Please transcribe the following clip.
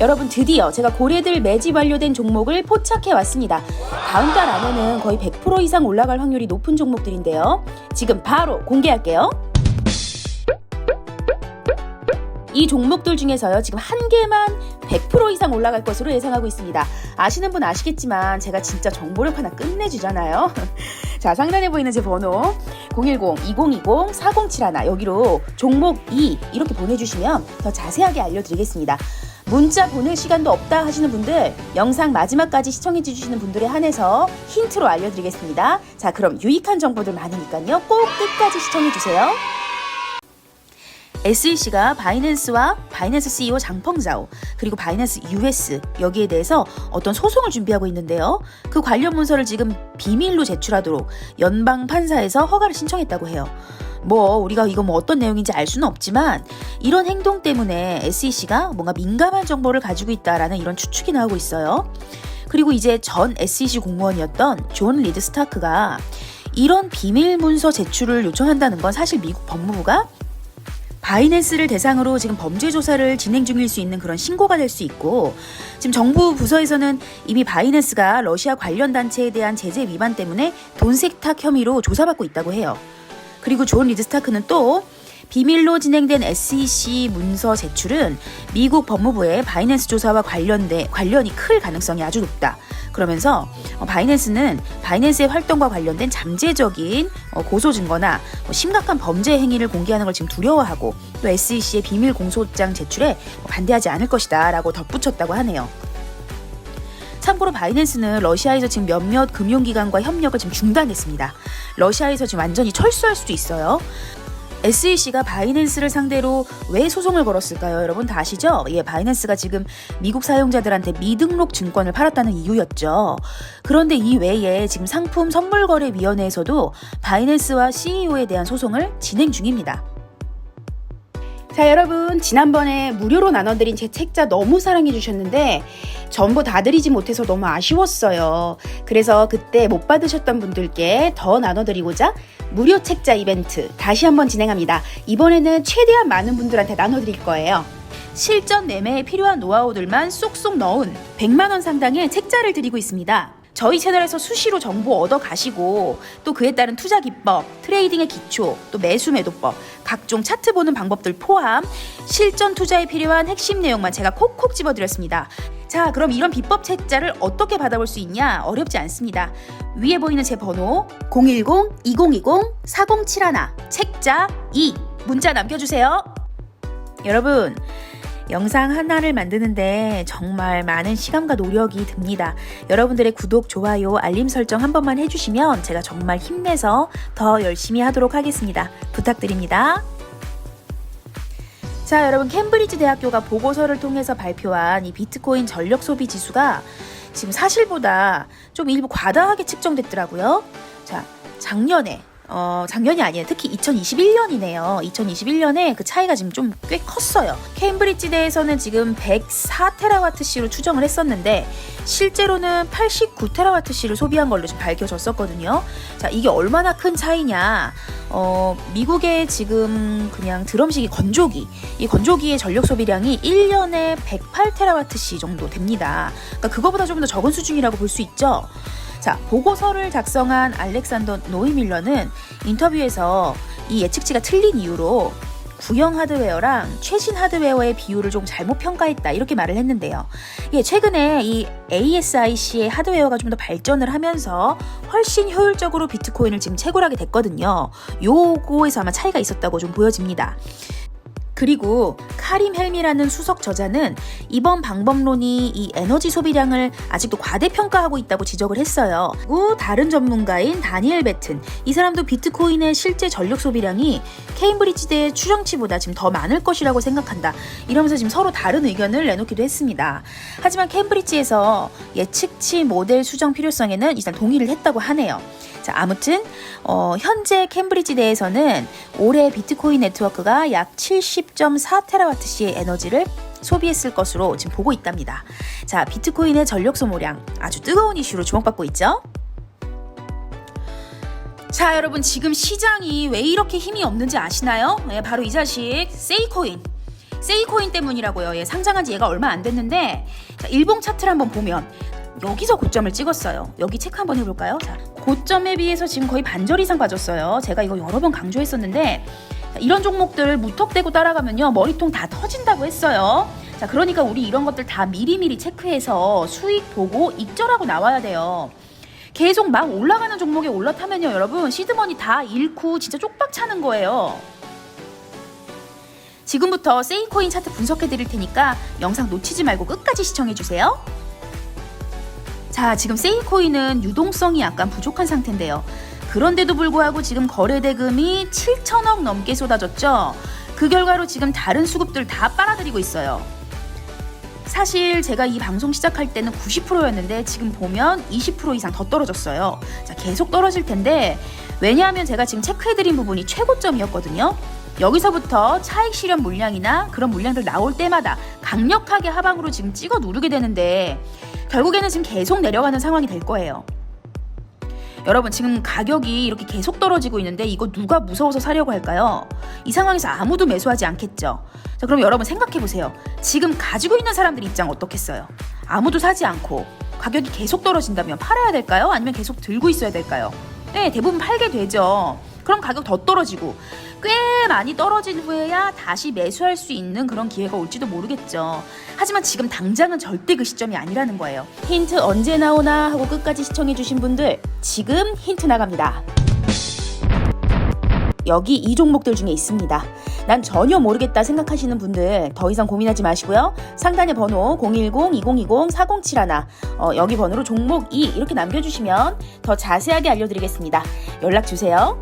여러분 드디어 제가 고래들 매집 완료된 종목을 포착해 왔습니다. 다음 달 안에는 거의 100% 이상 올라갈 확률이 높은 종목들인데요. 지금 바로 공개할게요. 이 종목들 중에서요, 지금 한 개만 100% 이상 올라갈 것으로 예상하고 있습니다. 아시는 분 아시겠지만 제가 진짜 정보력 하나 끝내주잖아요. 자, 상단에 보이는 제 번호 010-2020-4071 여기로 종목 2 이렇게 보내주시면 더 자세하게 알려드리겠습니다. 문자 보낼 시간도 없다 하시는 분들 영상 마지막까지 시청해 주시는 분들에 한해서 힌트로 알려드리겠습니다. 자, 그럼 유익한 정보들 많으니까요. 꼭 끝까지 시청해 주세요. SEC가 바이낸스와 바이낸스 CEO 장펑자오 그리고 바이낸스 US 여기에 대해서 어떤 소송을 준비하고 있는데요. 그 관련 문서를 지금 비밀로 제출하도록 연방 판사에서 허가를 신청했다고 해요. 뭐 우리가 이거 뭐 어떤 내용인지 알 수는 없지만 이런 행동 때문에 SEC가 뭔가 민감한 정보를 가지고 있다라는 이런 추측이 나오고 있어요. 그리고 이제 전 SEC 공무원이었던 존 리드 스타크가 이런 비밀 문서 제출을 요청한다는 건 사실 미국 법무부가 바이낸스를 대상으로 지금 범죄 조사를 진행 중일 수 있는 그런 신고가 될 수 있고 지금 정부 부서에서는 이미 바이낸스가 러시아 관련 단체에 대한 제재 위반 때문에 돈 세탁 혐의로 조사받고 있다고 해요. 그리고 존 리드 스타크는 또 비밀로 진행된 SEC 문서 제출은 미국 법무부의 바이낸스 조사와 관련돼 관련이 클 가능성이 아주 높다. 그러면서 어, 바이낸스는 바이낸스의 활동과 관련된 잠재적인 어, 고소 증거나 뭐 심각한 범죄 행위를 공개하는 걸 지금 두려워하고 또 SEC의 비밀 공소장 제출에 뭐 반대하지 않을 것이다라고 덧붙였다고 하네요. 참고로 바이낸스는 러시아에서 지금 몇몇 금융기관과 협력을 지금 중단했습니다. 러시아에서 지금 완전히 철수할 수도 있어요. SEC가 바이낸스를 상대로 왜 소송을 걸었을까요? 여러분 다 아시죠? 예, 바이낸스가 지금 미국 사용자들한테 미등록 증권을 팔았다는 이유였죠. 그런데 이 외에 지금 상품 선물거래위원회에서도 바이낸스와 CEO에 대한 소송을 진행 중입니다. 자, 여러분, 지난번에 무료로 나눠드린 제 책자 너무 사랑해주셨는데, 전부 다 드리지 못해서 너무 아쉬웠어요. 그래서 그때 못 받으셨던 분들께 더 나눠드리고자 무료 책자 이벤트 다시 한번 진행합니다. 이번에는 최대한 많은 분들한테 나눠드릴 거예요. 실전 매매에 필요한 노하우들만 쏙쏙 넣은 100만원 상당의 책자를 드리고 있습니다. 저희 채널에서 수시로 정보 얻어 가시고 또 그에 따른 투자 기법, 트레이딩의 기초, 또 매수 매도법, 각종 차트 보는 방법들 포함 실전 투자에 필요한 핵심 내용만 제가 콕콕 집어 드렸습니다. 자, 그럼 이런 비법 책자를 어떻게 받아볼 수 있냐? 어렵지 않습니다. 위에 보이는 제 번호 010-2020-4071 책자 2 문자 남겨주세요. 여러분, 영상 하나를 만드는데 정말 많은 시간과 노력이 듭니다. 여러분들의 구독, 좋아요, 알림 설정 한 번만 해주시면 제가 정말 힘내서 더 열심히 하도록 하겠습니다. 부탁드립니다. 자, 여러분 캠브리지 대학교가 보고서를 통해서 발표한 이 비트코인 전력 소비 지수가 지금 사실보다 좀 일부 과다하게 측정됐더라고요. 자, 작년에 어, 작년이 아니에요. 특히 2021년이네요. 2021년에 그 차이가 지금 좀 꽤 컸어요. 케임브리지 대에서는 지금 104테라와트시로 추정을 했었는데 실제로는 89테라와트시를 소비한 걸로 지금 밝혀졌었거든요. 자, 이게 얼마나 큰 차이냐? 어, 미국의 지금 그냥 드럼식이 건조기, 이 건조기의 전력 소비량이 1년에 108테라와트시 정도 됩니다. 그러니까 그거보다 좀 더 적은 수준이라고 볼 수 있죠. 자, 보고서를 작성한 알렉산더 노이밀러는 인터뷰에서 이 예측치가 틀린 이유로 구형 하드웨어랑 최신 하드웨어의 비율을 좀 잘못 평가했다 이렇게 말을 했는데요. 예, 최근에 이 ASIC의 하드웨어가 좀 더 발전을 하면서 훨씬 효율적으로 비트코인을 지금 채굴하게 됐거든요. 요거에서 아마 차이가 있었다고 좀 보여집니다. 그리고 카림 헬미라는 수석 저자는 이번 방법론이 이 에너지 소비량을 아직도 과대평가하고 있다고 지적을 했어요. 그리고 다른 전문가인 다니엘 베튼 이 사람도 비트코인의 실제 전력 소비량이 케임브리지대의 추정치보다 지금 더 많을 것이라고 생각한다. 이러면서 지금 서로 다른 의견을 내놓기도 했습니다. 하지만 캠브리지에서 예측치 모델 수정 필요성에는 일단 동의를 했다고 하네요. 자, 아무튼 어, 현재 캠브리지 대에서는 올해 비트코인 네트워크가 약 70.4테라와트시의 에너지를 소비했을 것으로 지금 보고 있답니다. 자, 비트코인의 전력 소모량 아주 뜨거운 이슈로 주목받고 있죠. 자, 여러분 지금 시장이 왜 이렇게 힘이 없는지 아시나요? 네, 바로 이 자식 세이코인. 세이코인 때문이라고요. 예, 상장한 지 얘가 얼마 안 됐는데 자, 일봉 차트를 한번 보면 여기서 고점을 찍었어요. 여기 체크 한번 해볼까요? 자, 고점에 비해서 지금 거의 반절 이상 빠졌어요. 제가 이거 여러 번 강조했었는데 자, 이런 종목들 무턱대고 따라가면요 머리통 다 터진다고 했어요. 자, 그러니까 우리 이런 것들 다 미리미리 체크해서 수익 보고 익절하고 나와야 돼요. 계속 막 올라가는 종목에 올라타면요, 여러분 시드머니 다 잃고 진짜 쪽박 차는 거예요. 지금부터 세이코인 차트 분석해 드릴 테니까 영상 놓치지 말고 끝까지 시청해 주세요. 자, 지금 세이코인은 유동성이 약간 부족한 상태인데요. 그런데도 불구하고 지금 거래 대금이 7천억 넘게 쏟아졌죠. 그 결과로 지금 다른 수급들 다 빨아들이고 있어요. 사실 제가 이 방송 시작할 때는 90%였는데 지금 보면 20% 이상 더 떨어졌어요. 자, 계속 떨어질 텐데 왜냐하면 제가 지금 체크해드린 부분이 최고점이었거든요. 여기서부터 차익 실현 물량이나 그런 물량들 나올 때마다 강력하게 하방으로 지금 찍어 누르게 되는데 결국에는 지금 계속 내려가는 상황이 될 거예요. 여러분 지금 가격이 이렇게 계속 떨어지고 있는데 이거 누가 무서워서 사려고 할까요? 이 상황에서 아무도 매수하지 않겠죠. 자 그럼 여러분 생각해 보세요. 지금 가지고 있는 사람들 입장 어떻겠어요? 아무도 사지 않고 가격이 계속 떨어진다면 팔아야 될까요? 아니면 계속 들고 있어야 될까요? 네 대부분 팔게 되죠. 그럼 가격 더 떨어지고 꽤 많이 떨어진 후에야 다시 매수할 수 있는 그런 기회가 올지도 모르겠죠. 하지만 지금 당장은 절대 그 시점이 아니라는 거예요. 힌트 언제 나오나 하고 끝까지 시청해주신 분들 지금 힌트 나갑니다. 여기 이 종목들 중에 있습니다. 난 전혀 모르겠다 생각하시는 분들 더 이상 고민하지 마시고요. 상단의 번호 010-2020-4071 어, 여기 번호로 종목 2 이렇게 남겨주시면 더 자세하게 알려드리겠습니다. 연락 주세요.